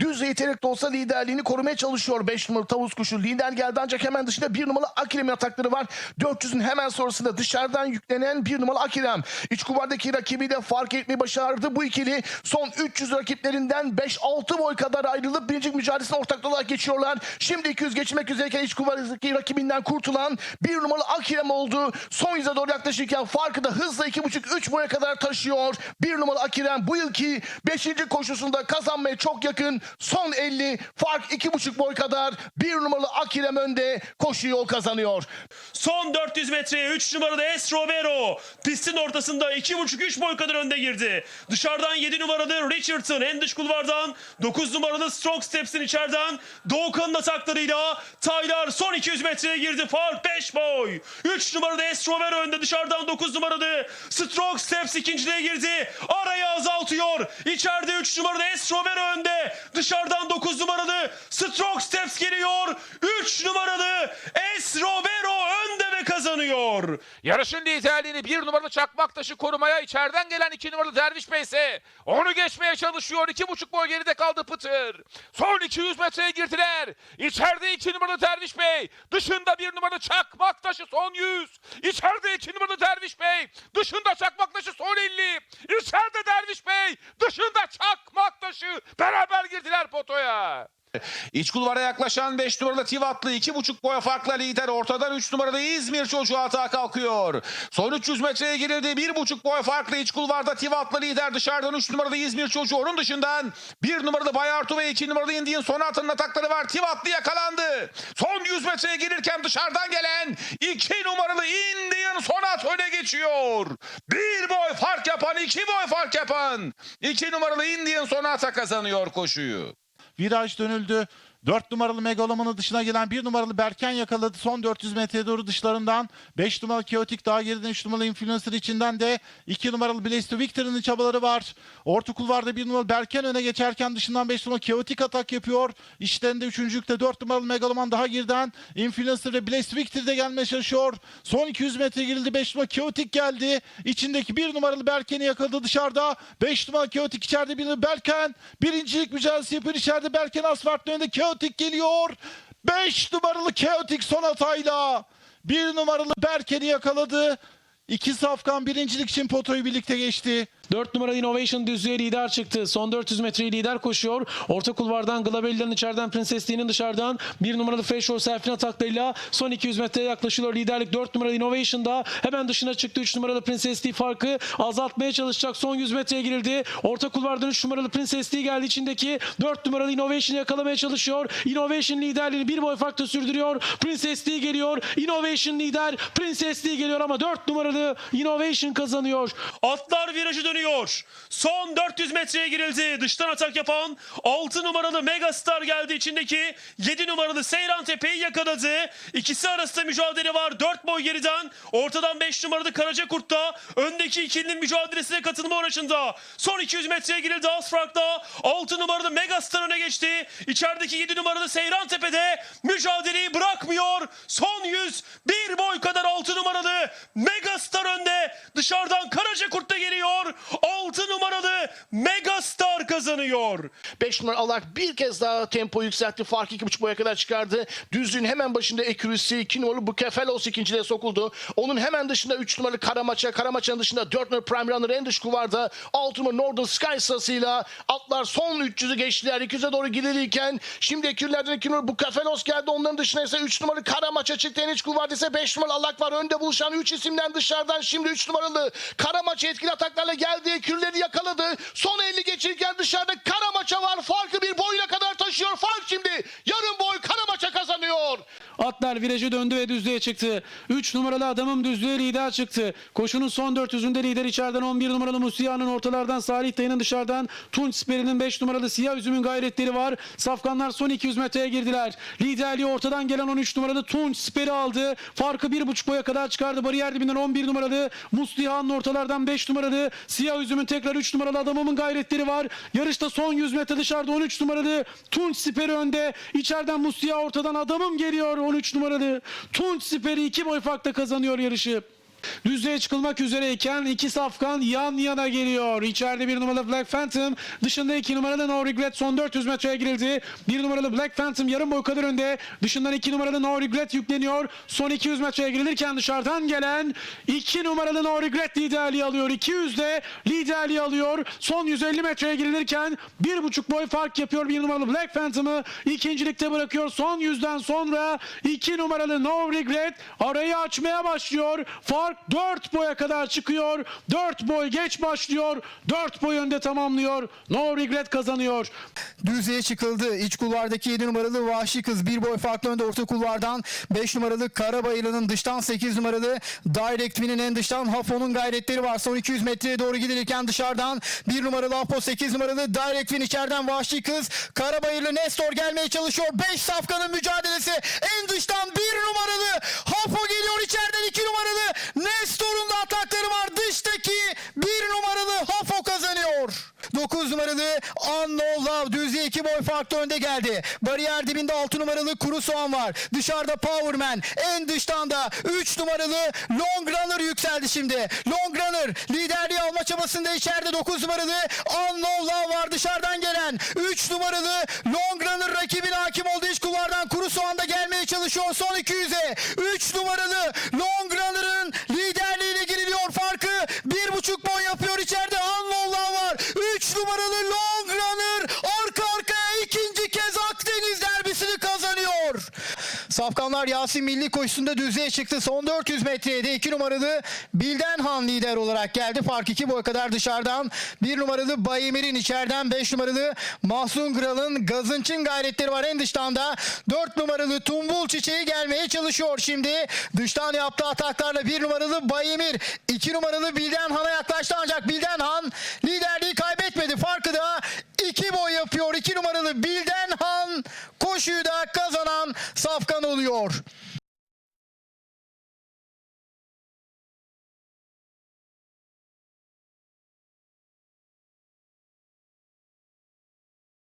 Düz yetenek de olsa liderliğini korumaya çalışıyor 5 numaralı tavus kuşu. Lider geldi ancak hemen dışında 1 numaralı Akirem'in atakları var. 400'ün hemen sonrasında dışarıdan yüklenen 1 numaralı Akirem. İç kuvardaki rakibi de fark etmeyi başardı. Bu ikili son 300 rakiplerinden 5-6 boy kadar ayrılıp birinci mücadelesine ortak olarak geçiyorlar. Şimdi 200 geçmek üzereyken iç kuvardaki rakibinden kurtulan 1 numaralı Akirem oldu. Son yüze doğru yaklaşırken farkı da hızla 2,5-3 boya kadar taşıyor. 1 numaralı Akirem bu yılki 5. koşusunda kazanmaya çok yakın. Son 50 fark 2,5 boy kadar. 1 numaralı Akirem önde koşu yol kazanıyor. Son 400 metreye 3 numarada Es Romero pistin ortasında 2,5-3 boy kadar önde girdi. Dışarıdan 7 numaralı Richardson en dış kulvardan 9 numaralı Strong Steps'in içeriden Doğukan'ın ataklarıyla Tyler son 200 metreye girdi. Fark 5 boy. 3 numarada Es Romero önde dışarıdan 9 numaralı Strong Steps ikinciliğe girdi. Arayı azaltıyor. İçeride 3 numarada Es Romero önde. Dışarıdan 9 numaralı Strong Steps geliyor. 3 numaralı Es Romero önde ve kazanıyor. Yarışın liderliğini bir numaralı çakmak taşı korumaya içeriden gelen iki numaralı Derviş Bey ise onu geçmeye çalışıyor. İki buçuk boy geride kaldı Pıtır. Son 200 metreye girdiler. İçeride iki numaralı Derviş Bey. Dışında bir numaralı çakmak taşı son 100. İçeride iki numaralı Derviş Bey. Dışında çakmak taşı son 50. İçeride Derviş Bey. Beraber girdiler potoya. İç kulvara yaklaşan 5 numaralı Tivatlı 2,5 boya farkla lider. Ortadan 3 numaralı İzmir çocuğu atağa kalkıyor. Son 300 metreye girildi. 1,5 boy farklı iç kulvarda Tivatlı lider. Dışarıdan 3 numaralı İzmir çocuğu. Onun dışından 1 numaralı Bayartu ve 2 numaralı Indian Sonata'nın atakları var. Tivatlı yakalandı. Son 100 metreye girirken dışarıdan gelen 2 numaralı Indian Sonat öne geçiyor. 1 boy fark yapan 2 boy fark yapan 2 numaralı Indian Sonata kazanıyor koşuyu. Viraj dönüldü. 4 numaralı Megaloman'ın dışına gelen 1 numaralı Berken yakaladı. Son 400 metreye doğru dışlarından. 5 numaralı Chaotic daha geriden 3 numaralı Influencer içinden de 2 numaralı Blaze to Victor'ın çabaları var. Orta kulvarda 1 numaralı Berken öne geçerken dışından 5 numaralı Chaotic atak yapıyor. İşlerinde 3. yükte 4 numaralı Megaloman daha geriden. Influencer ve Blaze to Victor de gelmeye çalışıyor. Son 200 metre girildi. 5 numaralı Chaotic geldi. İçindeki 1 numaralı Berken'i yakaladı dışarıda. 5 numaralı Chaotic içeride 1 numaralı Berken. Birincilik mücadelesi yapıyor. İçeride Berken asfaltın önünde Chaotic geliyor. 5 numaralı Chaotic son hatayla 1 numaralı Berken'i yakaladı. İki safkan birincilik için potoyu birlikte geçti. 4 numara Innovation düzlüğe lider çıktı. Son 400 metreyi lider koşuyor. Orta kulvardan Glabelli'den içeriden Princess Lee'nin dışarıdan 1 numaralı Freshore Selfin ataklarıyla son 200 metreye yaklaşılıyor. Liderlik 4 numaralı Innovation'da hemen dışına çıktı. 3 numaralı Lee farkı azaltmaya çalışacak. Son 100 metreye girildi. Orta kulvardan 3 numaralı Lee geldi. içindeki 4 numaralı Innovation yakalamaya çalışıyor. Innovation liderliğini bir boy farkla sürdürüyor. Lee geliyor. Innovation lider. Lee geliyor ama 4 numaralı Innovation kazanıyor. Atlar virajı dönüyor. Son 400 metreye girildi. Dıştan atak yapan 6 numaralı Megastar geldi. içindeki 7 numaralı Seyran Tepe'yi yakaladı. İkisi arasında mücadele var. 4 boy geriden. Ortadan 5 numaralı Karaca da öndeki ikilinin mücadelesine katılma uğraşında. Son 200 metreye girildi Asfrak'ta. 6 numaralı Megastar öne geçti. İçerideki 7 numaralı Seyran Tepe'de mücadeleyi bırakmıyor. Son 100 bir boy kadar 6 numaralı Megastar önde. Dışarıdan Karaca da geliyor. 6 numaralı Megastar kazanıyor. 5 numara Alak bir kez daha tempo yükseltti. Farkı 2,5 boya kadar çıkardı. Düzlüğün hemen başında Ekürüsü 2 numaralı Bukefelos ikinciliğe sokuldu. Onun hemen dışında 3 numaralı Karamaça. Karamaça'nın dışında 4 numaralı Prime Runner en dış kuvarda. 6 numaralı Northern Sky sırasıyla atlar son 300'ü geçtiler. 200'e doğru gidilirken şimdi Ekürlerden 2 numaralı Bukefelos geldi. Onların dışına ise 3 numaralı Karamaça çıktı. En iç kuvarda ise 5 numaralı Alak var. Önde buluşan 3 isimden dışarıdan şimdi 3 numaralı Karamaça etkili ataklarla geldi. Ekürleri yakaladı. Son 50 geçirken dışarıda Karamaça var. Farkı bir boyuna kadar taşıyor. Fark şimdi yarım boy Karamaça kazanıyor. Atlar virajı döndü ve düzlüğe çıktı. 3 numaralı adamım düzlüğe lider çıktı. Koşunun son 400'ünde lider içeriden 11 numaralı Musiya'nın ortalardan Salih Dayı'nın dışarıdan Tunç Siperi'nin 5 numaralı Siyah Üzüm'ün gayretleri var. Safkanlar son 200 metreye girdiler. Liderliği ortadan gelen 13 numaralı Tunç Siperi aldı. Farkı 1,5 boya kadar çıkardı. Bariyer dibinden 11 numaralı Musliha'nın ortalardan 5 numaralı Siyah Üzüm'ün tekrar 3 numaralı adamımın gayretleri var. Yarışta son 100 metre dışarıda 13 numaralı Tunç Siperi önde. İçeriden Musliha ortadan adamım geliyor 13 numaralı. Tunç Siperi 2 boy farkla kazanıyor yarışı. Düzlüğe çıkılmak üzereyken iki safkan yan yana geliyor. İçeride bir numaralı Black Phantom. Dışında iki numaralı No Regret son 400 metreye girildi. Bir numaralı Black Phantom yarım boy kadar önde. Dışından iki numaralı No Regret yükleniyor. Son 200 metreye girilirken dışarıdan gelen iki numaralı No Regret liderliği alıyor. 200'de liderliği alıyor. Son 150 metreye girilirken bir buçuk boy fark yapıyor. Bir numaralı Black Phantom'ı ikincilikte bırakıyor. Son yüzden sonra iki numaralı No Regret arayı açmaya başlıyor. Fark 4 boya kadar çıkıyor. 4 boy geç başlıyor. 4 boy önde tamamlıyor. No Regret kazanıyor. Düzlüğe çıkıldı. İç kulvardaki 7 numaralı Vahşi Kız bir boy farklı önde orta kulvardan 5 numaralı Karabayırlı'nın dıştan 8 numaralı Direct Win'in en dıştan Hafo'nun gayretleri var. Son 200 metreye doğru gidilirken dışarıdan 1 numaralı Hafo 8 numaralı Direct Win içeriden Vahşi Kız Karabayırlı Nestor gelmeye çalışıyor. 5 safkanın mücadelesi en dıştan 1 numaralı Hafo geliyor içeriden 2 numaralı Nestor'un da atakları var. Dıştaki 1 numaralı Hafo kazanıyor. 9 numaralı Unknown Love düzlüğe 2 boy farklı önde geldi. Bariyer dibinde 6 numaralı Kuru Soğan var. Dışarıda Powerman. En dıştan da 3 numaralı Long Runner yükseldi şimdi. Long Runner liderliği alma çabasında içeride 9 numaralı Unknown Love var dışarıdan gelen. 3 numaralı Long Runner rakibine hakim olduğu iç kulvardan Kuru Soğan da gelmeye çalışıyor son 200'e. 3 numaralı Long Runner'ın liderliğine Safkanlar Yasin Milli koşusunda düzlüğe çıktı. Son 400 metreye de 2 numaralı Bildenhan lider olarak geldi. Fark 2 boy kadar dışarıdan. 1 numaralı Bayemir'in içeriden 5 numaralı Mahsun Gral'ın Gazınç'ın gayretleri var en dıştan da 4 numaralı Tumbul Çiçeği gelmeye çalışıyor şimdi. Dıştan yaptığı ataklarla 1 numaralı Bayemir 2 numaralı Bildenhan'a yaklaştı ancak Bildenhan liderliği kaybetmedi. Farkı da 2 boy yapıyor. 2 numaralı Bildenhan koşuyu da kazanan Safkan oluyor.